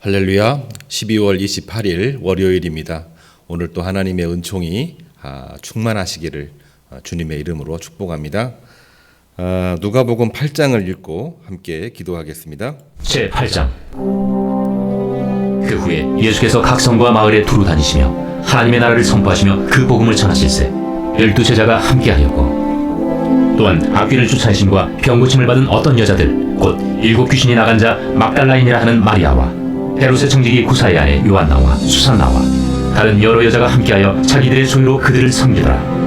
할렐루야. 12월 28일 월요일입니다. 오늘 또 하나님의 은총이 아, 충만하시기를 아, 주님의 이름으로 축복합니다. 아, 누가복음 8장을 읽고 함께 기도하겠습니다. 제 8장 그 후에 예수께서 각 성과 마을에 두루 다니시며 하나님의 나라를 선포하시며 그 복음을 전하실세 열두 제자가 함께하였고 또한 악귀를 쫓아내심과 병고침을 받은 어떤 여자들 곧 일곱 귀신이 나간 자 막달라인이라 하는 마리아와 헤롯의 청지기 구사의 아내 요한나와 수산나와 다른 여러 여자가 함께하여 자기들의 소유로 그들을 섬기더라.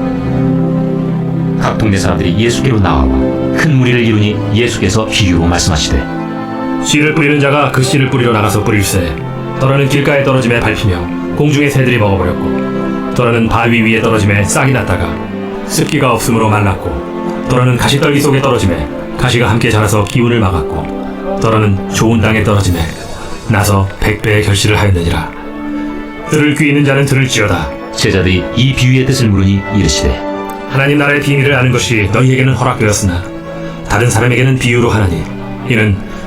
각 동네 사람들이 예수께로 나와 큰 무리를 이루니 예수께서 비유로 말씀하시되 씨를 뿌리는 자가 그 씨를 뿌리러 나가서 뿌릴새 떠나는 길가에 떨어짐에 밟히며 공중의 새들이 먹어버렸고 떠나는 바위 위에 떨어짐에 싹이 났다가 습기가 없으므로 말랐고 떠나는 가시떨기 속에 떨어짐에 가시가 함께 자라서 기운을 막았고 떠나는 좋은 땅에 떨어짐에 나서 백배의 결실을 하였느니라. 들을 귀 있는 자는 들을지어다. 제자들이 이 비유의 뜻을 물으니 이르시되 하나님 나라의 비밀을 아는 것이 너희에게는 허락되었으나 다른 사람에게는 비유로 하나니 이는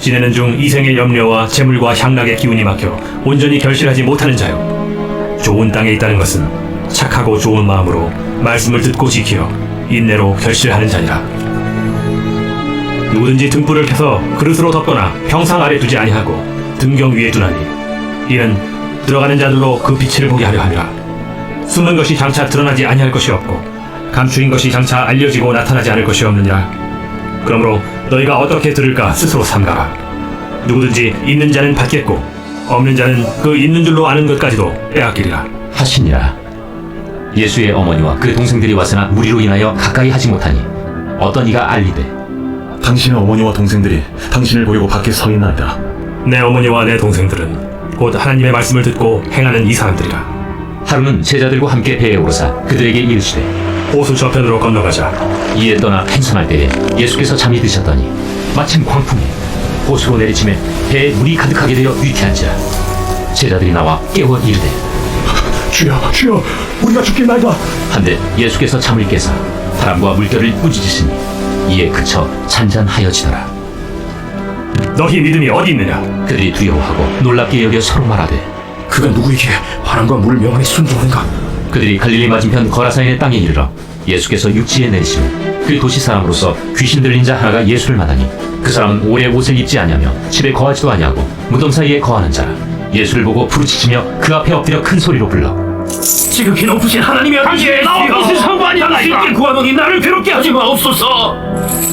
지내는 중 이생의 염려와 재물과 향락의 기운이 막혀 온전히 결실하지 못하는 자요. 좋은 땅에 있다는 것은 착하고 좋은 마음으로 말씀을 듣고 지키어 인내로 결실하는 자니라. 누구든지 등불을 켜서 그릇으로 덮거나 평상 아래 두지 아니하고 등경 위에 두나니 이는 들어가는 자들로 그 빛을 보게 하려 함이라. 숨은 것이 장차 드러나지 아니할 것이 없고 감추인 것이 장차 알려지고 나타나지 않을 것이 없느니라 그러므로 너희가 어떻게 들을까 스스로 삼가라. 누구든지 있는 자는 받겠고 없는 자는 그 있는 줄로 아는 것까지도 빼앗기리라. 하시니라. 예수의 어머니와 그 동생들이 왔으나 무리로 인하여 가까이 하지 못하니 어떤 이가 알리되? 당신의 어머니와 동생들이 당신을 보려고 밖에 서 있나이다. 내 어머니와 내 동생들은 곧 하나님의 말씀을 듣고 행하는 이 사람들이라. 하루는 제자들과 함께 배에 오르사 그들에게 이르시되 호수 저편으로 건너가자 이에 떠나 행선할 때에 예수께서 잠이 드셨더니 마침 광풍이 호수로 내리침에 배에 물이 가득하게 되어 위태한지라 제자들이 나와 깨워 이르되 주여, 주여, 우리가 죽겠나이다. 한데 예수께서 잠을 깨사 바람과 물결을 꾸짖으시니 이에 그쳐 잔잔하여지더라 너희 믿음이 어디 있느냐 그들이 두려워하고 놀랍게 여겨 서로 말하되 그가 누구에게 바람과 물을 명하니 순종하는가? 그들이 갈릴리 맞은편 거라사인의 땅에 이르러 예수께서 육지에 내리시며 그 도시 사람으로서 귀신 들린 자 하나가 예수를 만나니 그 사람은 오래 옷을 입지 아니하며 집에 거하지도 아니하고 무덤 사이에 거하는 자라. 예수를 보고 부르짖으며 그 앞에 엎드려 큰 소리로 불러. 지극히 높으신 하나님의 나와 상관이 하나이까? 구하노니 나를 괴롭게 하지 마옵소서.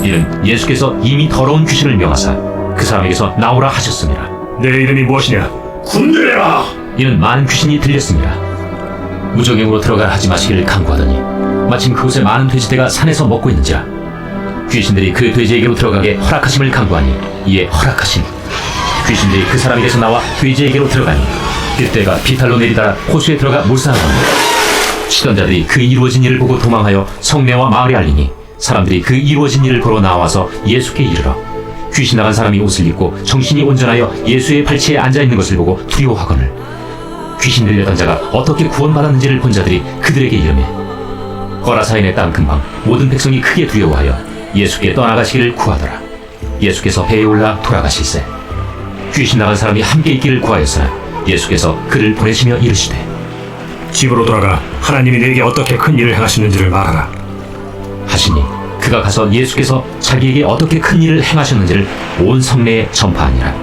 이는 예수께서 이미 더러운 귀신을 명하사 그 사람에게서 나오라 하셨습니다. 내 이름이 무엇이냐? 군대라. 이는 많은 귀신이 들렸습니다. 무적행으로 들어가 하지 마시기를 강구하더니 마침 그곳에 많은 돼지떼가 산에서 먹고 있는지라 귀신들이 그 돼지에게로 들어가게 허락하심을 강구하니 이에 허락하시니 귀신들이 그 사람에게서 나와 돼지에게로 들어가니 그때가 비탈로 내리다가 호수에 들어가 몰상하더니 치던 자들이 그 이루어진 일을 보고 도망하여 성내와 마을에 알리니 사람들이 그 이루어진 일을 보러 나와서 예수께 이르러 귀신 나간 사람이 옷을 입고 정신이 온전하여 예수의 발치에 앉아 있는 것을 보고 두려워하거늘 귀신 들렸던 자가 어떻게 구원받았는지를 본 자들이 그들에게 이르매 거라사인의 땅 근방 모든 백성이 크게 두려워하여 예수께 떠나가시기를 구하더라. 예수께서 배에 올라 돌아가실세. 귀신 나간 사람이 함께 있기를 구하였으나 예수께서 그를 보내시며 이르시되 집으로 돌아가 하나님이 내게 어떻게 큰 일을 행하시는지를 말하라. 하시니 그가 가서 예수께서 자기에게 어떻게 큰 일을 행하셨는지를 온 성내에 전파하니라.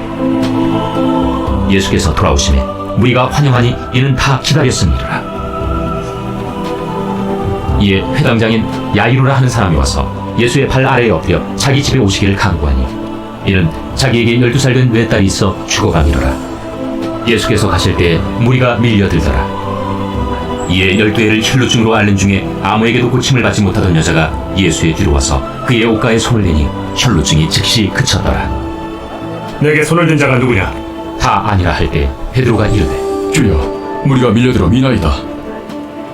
예수께서 돌아오심에 무리가 환영하니 이는 다 기다렸음이라. 이에 회당장인 야이루라 하는 사람이 와서 예수의 발 아래에 엎드려 자기 집에 오시기를 간구하니 이는 자기에게 열두 살 된 외딸이 있어 죽어가미로라. 예수께서 가실 때에 무리가 밀려들더라. 이에 열두 해를 혈루증으로 앓는 중에 아무에게도 고침을 받지 못하던 여자가 예수의 뒤로 와서 그의 옷가에 손을 대니 혈루증이 즉시 그쳤더라. 내게 손을 든 자가 누구냐? 다 아니라 할 때 베드로가 이르되 주여, 무리가 밀려들어 미나이다.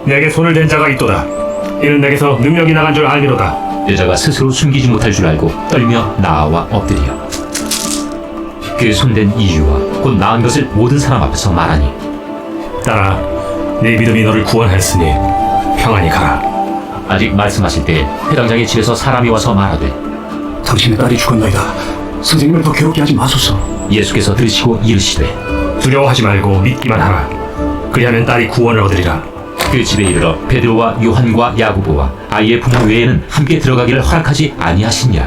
내게 손을 댄 자가 있도다. 이는 내게서 능력이 나간 줄 알미로다. 여자가 스스로 숨기지 못할 줄 알고 떨며 나와 엎드려 그 손댄 이유와 곧 나은 것을 모든 사람 앞에서 말하니 딸아, 네 믿음이 너를 구원하였으니 평안히 가라. 아직 말씀하실 때 회당장의 집에서 사람이 와서 말하되 당신의 딸이 죽었나이다. 선생님을 더 괴롭게 하지 마소서. 예수께서 들으시고 이르시되 두려워하지 말고 믿기만 하라. 그리하면 딸이 구원을 얻으리라. 그 집에 이르러 베드로와 요한과 야고보와 아이의 부모 외에는 함께 들어가기를 허락하지 아니하시니라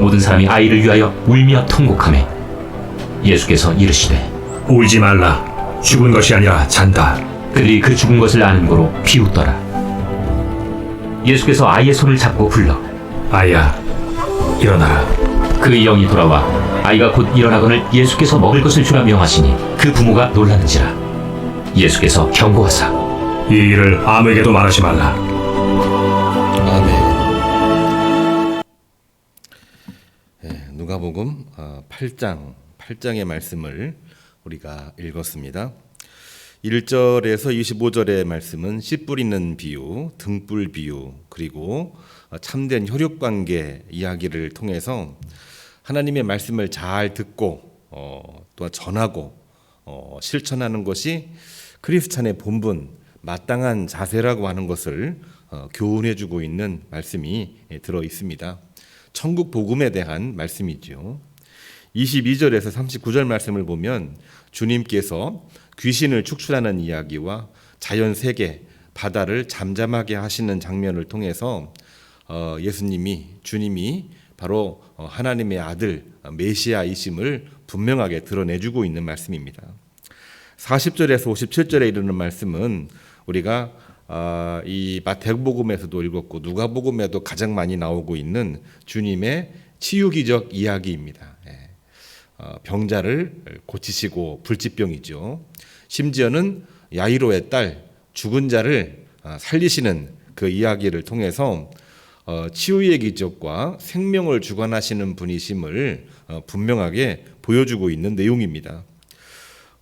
모든 사람이 아이를 위하여 울며 통곡하매 예수께서 이르시되 울지 말라. 죽은 것이 아니라 잔다. 그들이 그 죽은 것을 아는 고로 비웃더라 예수께서 아이의 손을 잡고 불러 아이야, 일어나라. 그 영이 돌아와 아이가 곧 일어나거늘 예수께서 먹을 것을 주라 명하시니 그 부모가 놀라는지라 예수께서 경고하사 이 일을 아무에게도 말하지 말라. 아멘. 예, 누가복음 8장 8장의 말씀을 우리가 읽었습니다. 1절에서 25절의 말씀은 씨 뿌리는 비유, 등불 비유, 그리고 어, 참된 혈육 관계 이야기를 통해서 하나님의 말씀을 잘 듣고 어, 또 전하고 어, 실천하는 것이 크리스찬의 본분, 마땅한 자세라고 하는 것을 어, 교훈해주고 있는 말씀이 예, 들어 있습니다. 천국 복음에 대한 말씀이죠. 22절에서 39절 말씀을 보면 주님께서 귀신을 축출하는 이야기와 자연 세계 바다를 잠잠하게 하시는 장면을 통해서 어, 예수님이 주님이 바로 어, 하나님의 아들 어, 메시아이심을 분명하게 드러내주고 있는 말씀입니다. 40절에서 57절에 이르는 말씀은 우리가 아, 이 마태복음에서도 읽었고 누가복음에도 가장 많이 나오고 있는 주님의 치유 기적 이야기입니다. 예. 어, 병자를 고치시고 불치병이죠. 심지어는 야이로의 딸 죽은 자를 아, 살리시는 그 이야기를 통해서 어, 치유의 기적과 생명을 주관하시는 분이심을 어, 분명하게 보여주고 있는 내용입니다.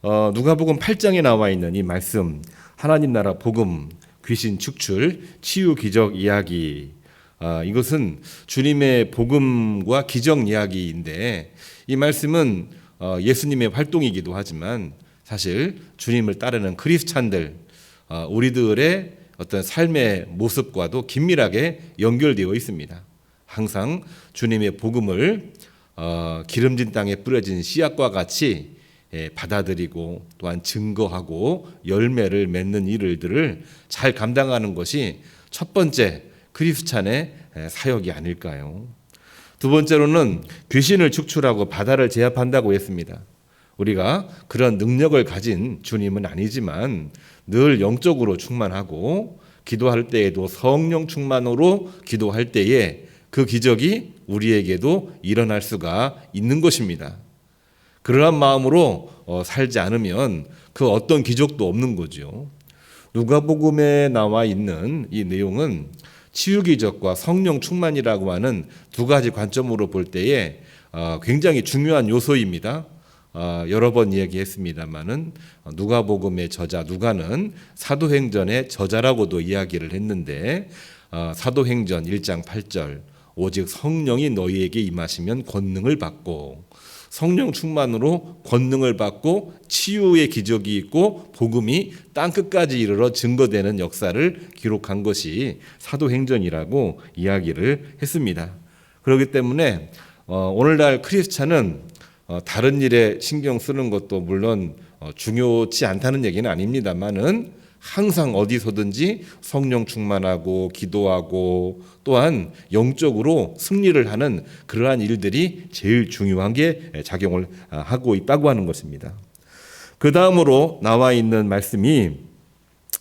어, 누가복음 8장에 나와 있는 이 말씀 하나님 나라 복음 귀신 축출 치유 기적 이야기 아, 이것은 주님의 복음과 기적 이야기인데 이 말씀은 어, 예수님의 활동이기도 하지만 사실 주님을 따르는 크리스찬들 어, 우리들의 어떤 삶의 모습과도 긴밀하게 연결되어 있습니다. 항상 주님의 복음을 어, 기름진 땅에 뿌려진 씨앗과 같이 예, 받아들이고 또한 증거하고 열매를 맺는 일들을 잘 감당하는 것이 첫 번째 크리스찬의 예, 사역이 아닐까요? 두 번째로는 귀신을 축출하고 바다를 제압한다고 했습니다. 우리가 그런 능력을 가진 주님은 아니지만 늘 영적으로 충만하고 기도할 때에도 성령 충만으로 기도할 때에 그 기적이 우리에게도 일어날 수가 있는 것입니다. 그러한 마음으로 어, 살지 않으면 그 어떤 기적도 없는 거죠. 누가복음에 나와 있는 이 내용은 치유 기적과 성령 충만이라고 하는 두 가지 관점으로 볼 때에 어, 굉장히 중요한 요소입니다. 어, 여러 번 이야기했습니다만은 누가복음의 저자 누가는 사도행전의 저자라고도 이야기를 했는데 어, 사도행전 1장 8절 오직 성령이 너희에게 임하시면 권능을 받고 성령 충만으로 권능을 받고 치유의 기적이 있고 복음이 땅 끝까지 이르러 증거되는 역사를 기록한 것이 사도행전이라고 이야기를 했습니다. 그렇기 때문에 어, 오늘날 크리스찬은 어, 다른 일에 신경 쓰는 것도 물론 어, 중요치 않다는 얘기는 아닙니다만은 항상 어디서든지 성령 충만하고 기도하고 또한 영적으로 승리를 하는 그러한 일들이 제일 중요한 게 작용을 아, 하고 있다고 하는 것입니다. 그 다음으로 나와 있는 말씀이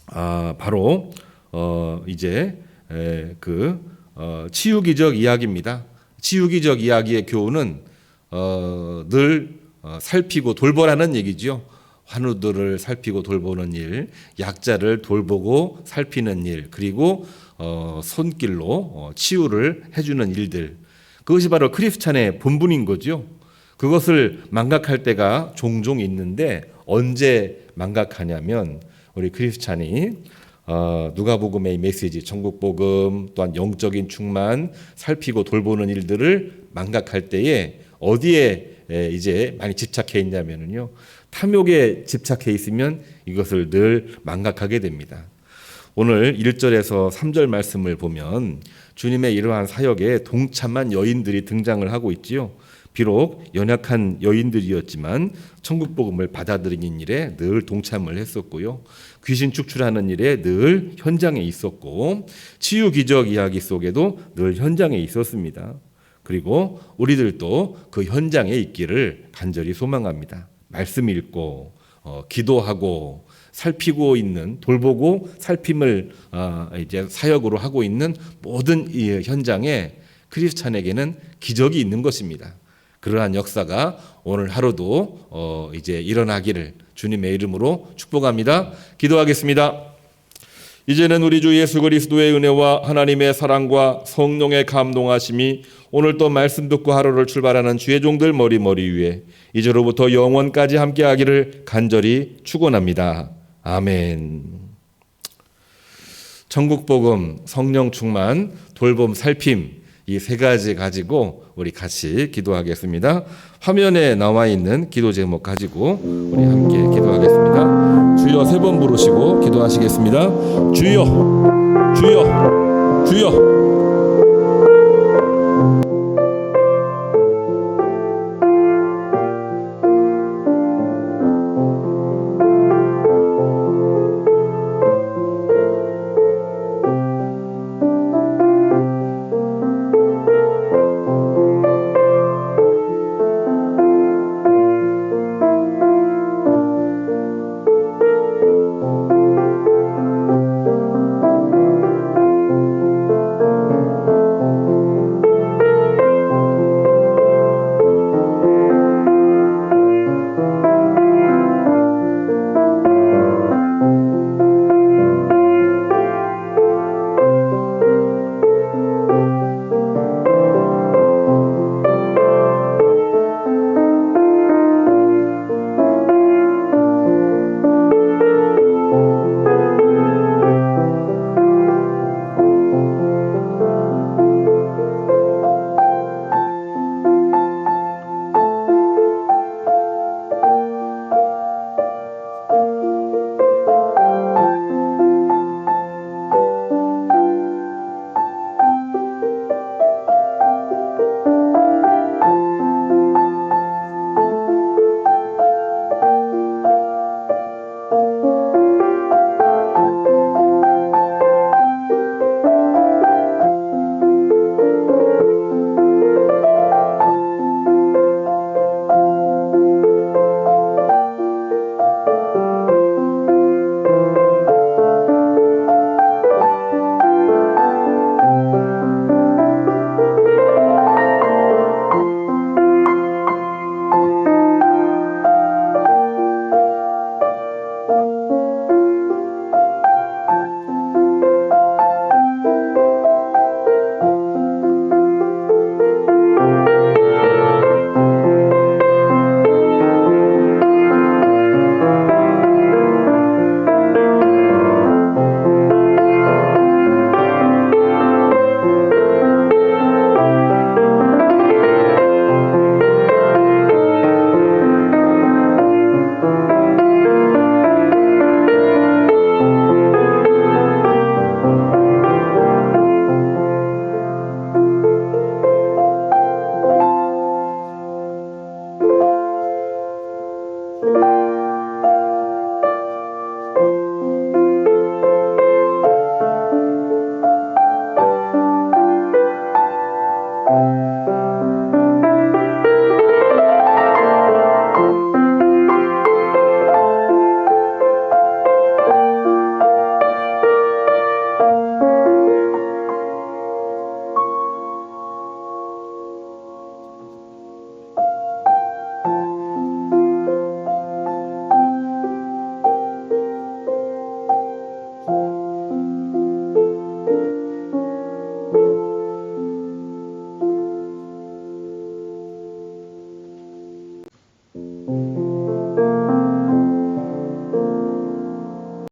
아, 바로 어, 이제 에, 그 어, 치유기적 이야기입니다. 치유기적 이야기의 교훈은 어, 늘 어, 살피고 돌보라는 얘기죠. 환우들을 살피고 돌보는 일, 약자를 돌보고 살피는 일, 그리고 어, 손길로 어, 치유를 해주는 일들. 그것이 바로 크리스찬의 본분인 거죠. 그것을 망각할 때가 종종 있는데 언제 망각하냐면 우리 크리스찬이 어, 누가복음의 메시지, 천국복음 또한 영적인 충만, 살피고 돌보는 일들을 망각할 때에 어디에 에, 이제 많이 집착해 있냐면은요 탐욕에 집착해 있으면 이것을 늘 망각하게 됩니다. 오늘 1절에서 3절 말씀을 보면 주님의 이러한 사역에 동참한 여인들이 등장을 하고 있지요. 비록 연약한 여인들이었지만 천국 복음을 받아들이는 일에 늘 동참을 했었고요. 귀신 축출하는 일에 늘 현장에 있었고 치유 기적 이야기 속에도 늘 현장에 있었습니다. 그리고 우리들도 그 현장에 있기를 간절히 소망합니다. 말씀 읽고 어, 기도하고 살피고 있는 돌보고 살핌을 아, 이제 사역으로 하고 있는 모든 이 현장에 크리스찬에게는 기적이 있는 것입니다. 그러한 역사가 오늘 하루도 어, 이제 일어나기를 주님의 이름으로 축복합니다. 기도하겠습니다. 이제는 우리 주 예수 그리스도의 은혜와 하나님의 사랑과 성령의 감동하심이 오늘 또 말씀 듣고 하루를 출발하는 주의 종들 머리머리 위에 이제로부터 영원까지 함께하기를 간절히 축원합니다. 아멘. 천국 복음, 성령 충만, 돌봄 살핌 이 세 가지 가지고 우리 같이 기도하겠습니다. 화면에 나와 있는 기도 제목 가지고 우리 함께 기도하겠습니다. 주여 세 번 부르시고 기도하시겠습니다. 주여, 주여, 주여.